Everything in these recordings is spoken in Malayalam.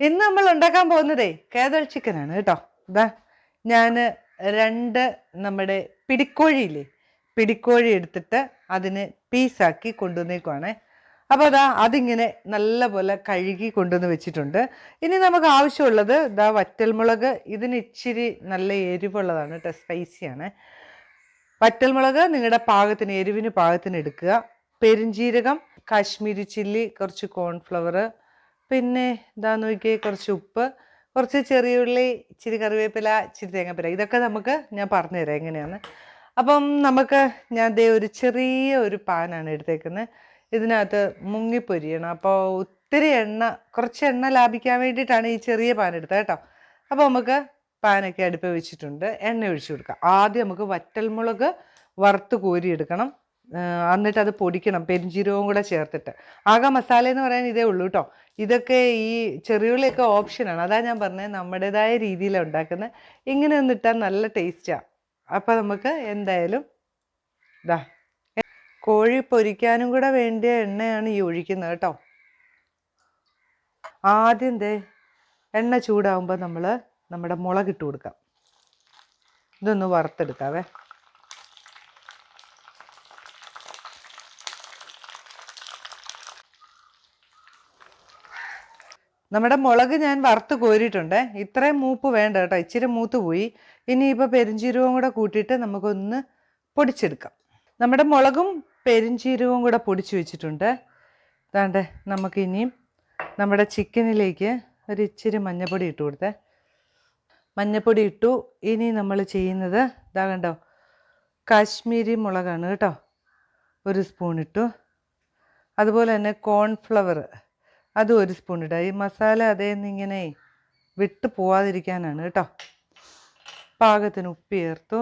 ഇന്ന് നമ്മൾ ഉണ്ടാക്കാൻ പോകുന്നതേ കേതൽ ചിക്കനാണ് കേട്ടോ. ഇതാ ഞാൻ രണ്ട് നമ്മുടെ പിടിക്കോഴിയില്ലേ പിടിക്കോഴി എടുത്തിട്ട് അതിന് പീസാക്കി കൊണ്ടുവന്നേക്കുവാണേ. അപ്പോൾ അതാ അതിങ്ങനെ നല്ല പോലെ കഴുകി കൊണ്ടുവന്ന് വെച്ചിട്ടുണ്ട്. ഇനി നമുക്ക് ആവശ്യമുള്ളത് ഇതാ വറ്റൽമുളക് ഇതിന് ഇച്ചിരി നല്ല എരിവുള്ളതാണ് കേട്ടോ സ്പൈസിയാണ് വറ്റൽമുളക് നിങ്ങളുടെ പാകത്തിന് എരിവിന് പാകത്തിന് എടുക്കുക. പെരിഞ്ജീരകം കാശ്മീരി ചില്ലി കുറച്ച് കോൺഫ്ലവർ പിന്നെ ഇതാ നോക്കിയേ കുറച്ച് ഉപ്പ് കുറച്ച് ചെറിയ ഉള്ളി ഇച്ചിരി കറിവേപ്പില ഇച്ചിരി തേങ്ങാപ്പില ഇതൊക്കെ നമുക്ക് ഞാൻ പറഞ്ഞുതരാം എങ്ങനെയാണ്. അപ്പം നമുക്ക് ഞാൻ ദേ ഒരു ചെറിയ ഒരു പാനാണ് എടുത്തേക്കുന്നത് ഇതിനകത്ത് മുങ്ങിപ്പൊരിയണം. അപ്പോൾ ഒത്തിരി എണ്ണ കുറച്ച് എണ്ണ ലാഭിക്കാൻ വേണ്ടിയിട്ടാണ് ഈ ചെറിയ പാൻ എടുത്തത് കേട്ടോ. അപ്പോൾ നമുക്ക് പാനൊക്കെ അടുപ്പ് വെച്ചിട്ടുണ്ട്. എണ്ണ ഒഴിച്ചു കൊടുക്കാം. ആദ്യം നമുക്ക് വറ്റൽമുളക് വറുത്ത് കോരിയെടുക്കണം. എന്നിട്ട് അത് പൊടിക്കണം. പെരിഞ്ചീരകവും കൂടെ ചേർത്തിട്ട്. ആകെ മസാല എന്ന് പറയാൻ ഇതേ ഉള്ളൂ കേട്ടോ. ഇതൊക്കെ ഈ ചെറിയുള്ളിയൊക്കെ ഓപ്ഷനാണ് അതാ ഞാൻ പറഞ്ഞത് നമ്മുടേതായ രീതിയിലാണ് ഉണ്ടാക്കുന്നത് ഇങ്ങനെ ഒന്ന് ഇട്ടാൽ നല്ല ടേസ്റ്റാണ് അപ്പോൾ നമുക്ക് എന്തായാലും ഇതാ കോഴി പൊരിക്കാനും കൂടെ വേണ്ടിയ എണ്ണയാണ് ഈ ഒഴിക്കുന്നത് കേട്ടോ. ആദ്യം ദേ എണ്ണ ചൂടാവുമ്പോൾ നമ്മൾ നമ്മുടെ മുളക് ഇട്ട് കൊടുക്കാം. ഇതൊന്ന് വറുത്തെടുക്കാവേ. നമ്മുടെ മുളക് ഞാൻ വറുത്ത് കോരിയിട്ടുണ്ട്. ഇത്രയും മൂപ്പ് വേണ്ട കേട്ടോ. ഇച്ചിരി മൂത്ത് പോയി. ഇനി ഇനിയിപ്പോൾ പെരിഞ്ചീരകവും കൂടെ കൂട്ടിയിട്ട് നമുക്കൊന്ന് പൊടിച്ചെടുക്കാം. നമ്മുടെ മുളകും പെരിഞ്ചീരകവും കൂടെ പൊടിച്ച് വെച്ചിട്ടുണ്ട്. അതാണ്ട് നമുക്കിനിയും നമ്മുടെ ചിക്കനിലേക്ക് ഒരു ഇച്ചിരി മഞ്ഞപ്പൊടി ഇട്ട് കൊടുത്തേ. മഞ്ഞപ്പൊടി ഇട്ടു. ഇനി നമ്മൾ ചെയ്യുന്നത് ഇതാ കണ്ടോ? കാശ്മീരി മുളകാണ് കേട്ടോ. ഒരു സ്പൂൺ ഇട്ടു. അതുപോലെ തന്നെ കോൺഫ്ലവർ അതും ഒരു സ്പൂൺ ഇടുക ഈ മസാല അതേ ഇങ്ങനെ വിട്ട് പോവാതിരിക്കാനാണ് കേട്ടോ. പാകത്തിന് ഉപ്പ് ചേർത്തു.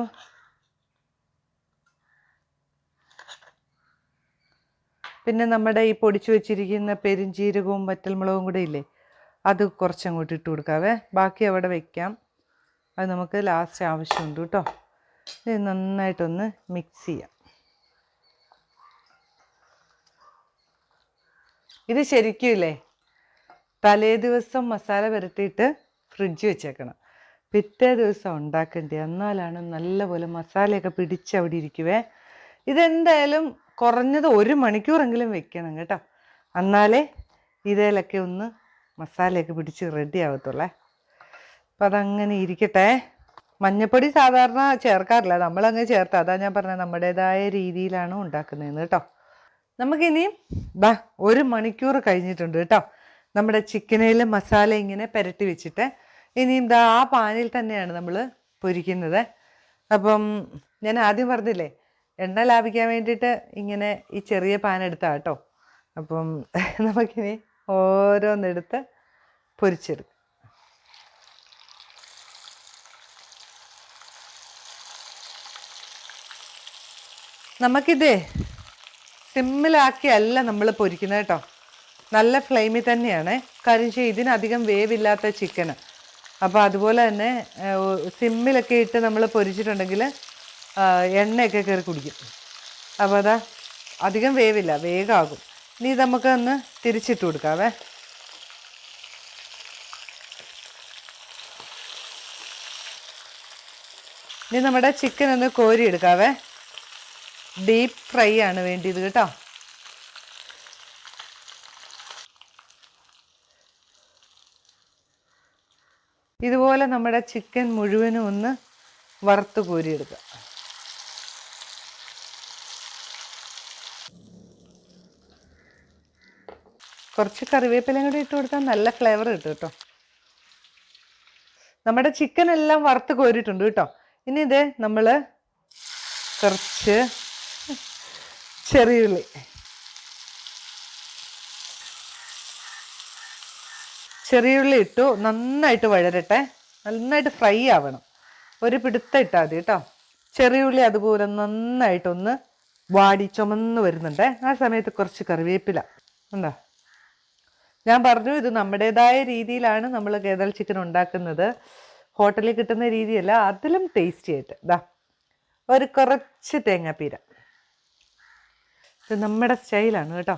പിന്നെ നമ്മുടെ ഈ പൊടിച്ചു വെച്ചിരിക്കുന്ന പെരിഞ്ചീരകവും വറ്റൽമുളകും കൂടെ ഇല്ലേ അത് കുറച്ചങ്ങോട്ട് ഇട്ട് കൊടുക്കാവേ. ബാക്കി അവിടെ വെക്കാം. അത് നമുക്ക് ലാസ്റ്റ് ആവശ്യമുണ്ട് കേട്ടോ. ഇത് നന്നായിട്ടൊന്ന് മിക്സ് ചെയ്യാം. ഇത് ശരിക്കും ഇല്ലേ തലേ ദിവസം മസാല പുരട്ടിയിട്ട് ഫ്രിഡ്ജ് വെച്ചേക്കണം. പിറ്റേ ദിവസം ഉണ്ടാക്കേണ്ടി? എന്നാലാണ് നല്ലപോലെ മസാലയൊക്കെ പിടിച്ച് അവിടെ ഇരിക്കുവേ. ഇതെന്തായാലും കുറഞ്ഞത് ഒരു മണിക്കൂറെങ്കിലും വെക്കണം കേട്ടോ. എന്നാലേ ഇതിലൊക്കെ ഒന്ന് മസാലയൊക്കെ പിടിച്ച് റെഡി ആവത്തുള്ളേ. അപ്പം അതങ്ങനെ ഇരിക്കട്ടെ. മഞ്ഞപ്പൊടി സാധാരണ ചേർക്കാറില്ല. നമ്മളങ്ങ് ചേർത്ത്. അതാ ഞാൻ പറഞ്ഞത് നമ്മുടേതായ രീതിയിലാണ് ഉണ്ടാക്കുന്നതെന്ന് കേട്ടോ. നമുക്കിനിയും ബാ ഒരു മണിക്കൂർ കഴിഞ്ഞിട്ടുണ്ട് കേട്ടോ. നമ്മുടെ ചിക്കനിൽ മസാല ഇങ്ങനെ പുരട്ടി വെച്ചിട്ട് ഇനിയും ദാ ആ പാനിൽ തന്നെയാണ് നമ്മൾ പൊരിക്കുന്നത്. അപ്പം ഞാൻ ആദ്യം പറഞ്ഞില്ലേ എണ്ണ ലാഭിക്കാൻ വേണ്ടിയിട്ട് ഇങ്ങനെ ഈ ചെറിയ പാൻ എടുത്താ കേട്ടോ. അപ്പം നമുക്കിനി ഓരോന്നെടുത്ത് പൊരിച്ചെടുക്കാം. നമുക്കിതേ സിമ്മിലാക്കിയല്ല നമ്മൾ പൊരിക്കുന്നത് കേട്ടോ. നല്ല ഫ്ലെയിമിൽ തന്നെയാണ്. കാര്യം വെച്ചാൽ ഇതിനധികം വേവില്ലാത്ത ചിക്കന് അപ്പോൾ അതുപോലെ തന്നെ സിമ്മിലൊക്കെ ഇട്ട് നമ്മൾ പൊരിച്ചിട്ടുണ്ടെങ്കിൽ എണ്ണയൊക്കെ കയറി കുടിക്കും. അപ്പോൾ അതാ അധികം വേവില്ല വേഗമാകും ഇനി നമുക്ക് ഒന്ന് തിരിച്ചിട്ട് കൊടുക്കാവേ. ഇനി നമ്മുടെ ചിക്കൻ ഒന്ന് കോരി എടുക്കാവേ. ഡീപ്പ് ഫ്രൈ ആണ് വേണ്ടിയത് കേട്ടോ. ഇതുപോലെ നമ്മുടെ ചിക്കൻ മുഴുവനും ഒന്ന് വറുത്ത് കോരിയെടുക്കുക. കുറച്ച് കറിവേപ്പിലയും കൂടി ഇട്ട് കൊടുത്താൽ നല്ല ഫ്ലേവർ കിട്ടും കേട്ടോ. നമ്മുടെ ചിക്കൻ എല്ലാം വറുത്ത് കോരിയിട്ടുണ്ട് കേട്ടോ. ഇനി ഇത് നമ്മൾ കുറച്ച് ചെറിയുള്ളി ചെറിയുള്ളി ഇട്ടു നന്നായിട്ട് വഴരട്ടെ. നന്നായിട്ട് ഫ്രൈ ആവണം. ഒരു പിടുത്തം ഇട്ടാൽ മതി കേട്ടോ. ചെറിയുള്ളി അതുപോലെ നന്നായിട്ടൊന്ന് വാടി ചുമന്ന് വരുന്നുണ്ട്. ആ സമയത്ത് കുറച്ച് കറിവേപ്പില. ഉണ്ടോ ഞാൻ പറഞ്ഞു ഇത് നമ്മുടേതായ രീതിയിലാണ് നമ്മൾ കേദൽ ചിക്കൻ ഉണ്ടാക്കുന്നത്. ഹോട്ടലിൽ കിട്ടുന്ന രീതിയല്ല അതിലും ടേസ്റ്റി ആയിട്ട്. ഇതാ ഒരു കുറച്ച് തേങ്ങാപ്പീര. ഇത് നമ്മുടെ സ്റ്റൈലാണ് കേട്ടോ.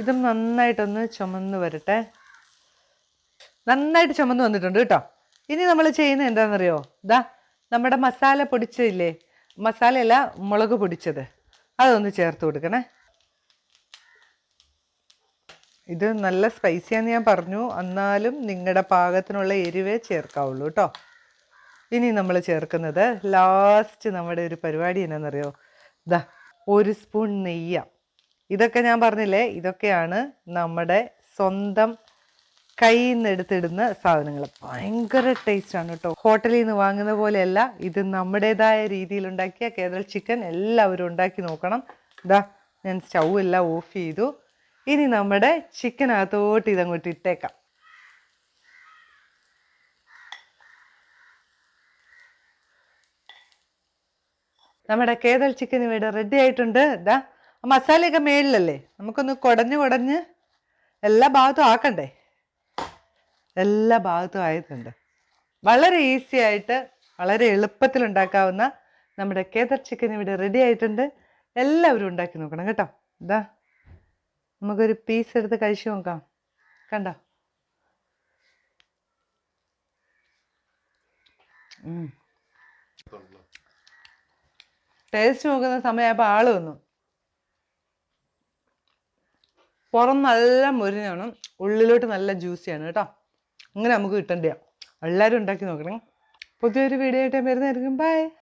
ഇതും നന്നായിട്ടൊന്ന് ചുമന്ന് വരട്ടെ. നന്നായിട്ട് ചുമന്ന് വന്നിട്ടുണ്ട് കേട്ടോ. ഇനി നമ്മൾ ചെയ്യുന്നത് എന്താണെന്നറിയോ? ഇതാ നമ്മുടെ മസാല പൊടിച്ചില്ലേ മസാലയല്ല മുളക് പൊടിച്ചത്. അതൊന്ന് ചേർത്ത് കൊടുക്കണേ. ഇത് നല്ല സ്പൈസിയാന്ന് ഞാൻ പറഞ്ഞു. എന്നാലും നിങ്ങളുടെ പാകത്തിനുള്ള എരിവേ ചേർക്കാവുള്ളൂ കേട്ടോ. ഇനി നമ്മൾ ചേർക്കുന്നത് ലാസ്റ്റ് നമ്മുടെ ഒരു പരിപാടി എന്നാണെന്നറിയോ ദാ ഒരു സ്പൂൺ നെയ്യ. ഇതൊക്കെ ഞാൻ പറഞ്ഞില്ലേ? ഇതൊക്കെയാണ് നമ്മുടെ സ്വന്തം കയ്യിൽ നിന്ന് എടുത്തിടുന്ന സാധനങ്ങൾ. ഭയങ്കര ടേസ്റ്റ് ആണ് കേട്ടോ. ഹോട്ടലിൽ നിന്ന് വാങ്ങുന്ന പോലെയല്ല ഇത് നമ്മുടേതായ രീതിയിൽ ഉണ്ടാക്കിയ കേരള ചിക്കൻ എല്ലാവരും ഉണ്ടാക്കി നോക്കണം. ഇതാ ഞാൻ സ്റ്റൗ എല്ലാം ഓഫ് ചെയ്തു. ഇനി നമ്മുടെ ചിക്കൻ ചിക്കനകത്തോട്ട് ഇതങ്ങോട്ട് ഇട്ടേക്കാം. നമ്മുടെ കേരൾ ചിക്കൻ ഇവിടെ റെഡി ആയിട്ടുണ്ട്. ഇതാ മസാലയൊക്കെ മേളിലല്ലേ? നമുക്കൊന്ന് കുടഞ്ഞ് കുടഞ്ഞ് എല്ലാ ഭാഗത്തും ആക്കണ്ടേ? എല്ലാ ഭാഗത്തും ആയിട്ടുണ്ട്. വളരെ ഈസി ആയിട്ട് വളരെ എളുപ്പത്തിൽ ഉണ്ടാക്കാവുന്ന നമ്മുടെ കേദർ ചിക്കൻ ഇവിടെ റെഡി ആയിട്ടുണ്ട്. എല്ലാവരും ഉണ്ടാക്കി നോക്കണം കേട്ടോ. ഇതാ നമുക്കൊരു പീസ് എടുത്ത് കഴിച്ചു നോക്കാം. കണ്ടോ? ടേസ്റ്റ് നോക്കുന്ന സമയമായപ്പോൾ ആൾ വന്നു. പുറം നല്ല മുരിഞ്ഞാണ് ഉള്ളിലോട്ട് നല്ല ജ്യൂസിയാണ് കേട്ടോ. അങ്ങനെ നമുക്ക് കിട്ടണ്ടേ. എല്ലാവരും ഉണ്ടാക്കി നോക്കണം. പുതിയൊരു വീഡിയോ ആയിട്ട് വരുന്നതായിരിക്കും. ബൈ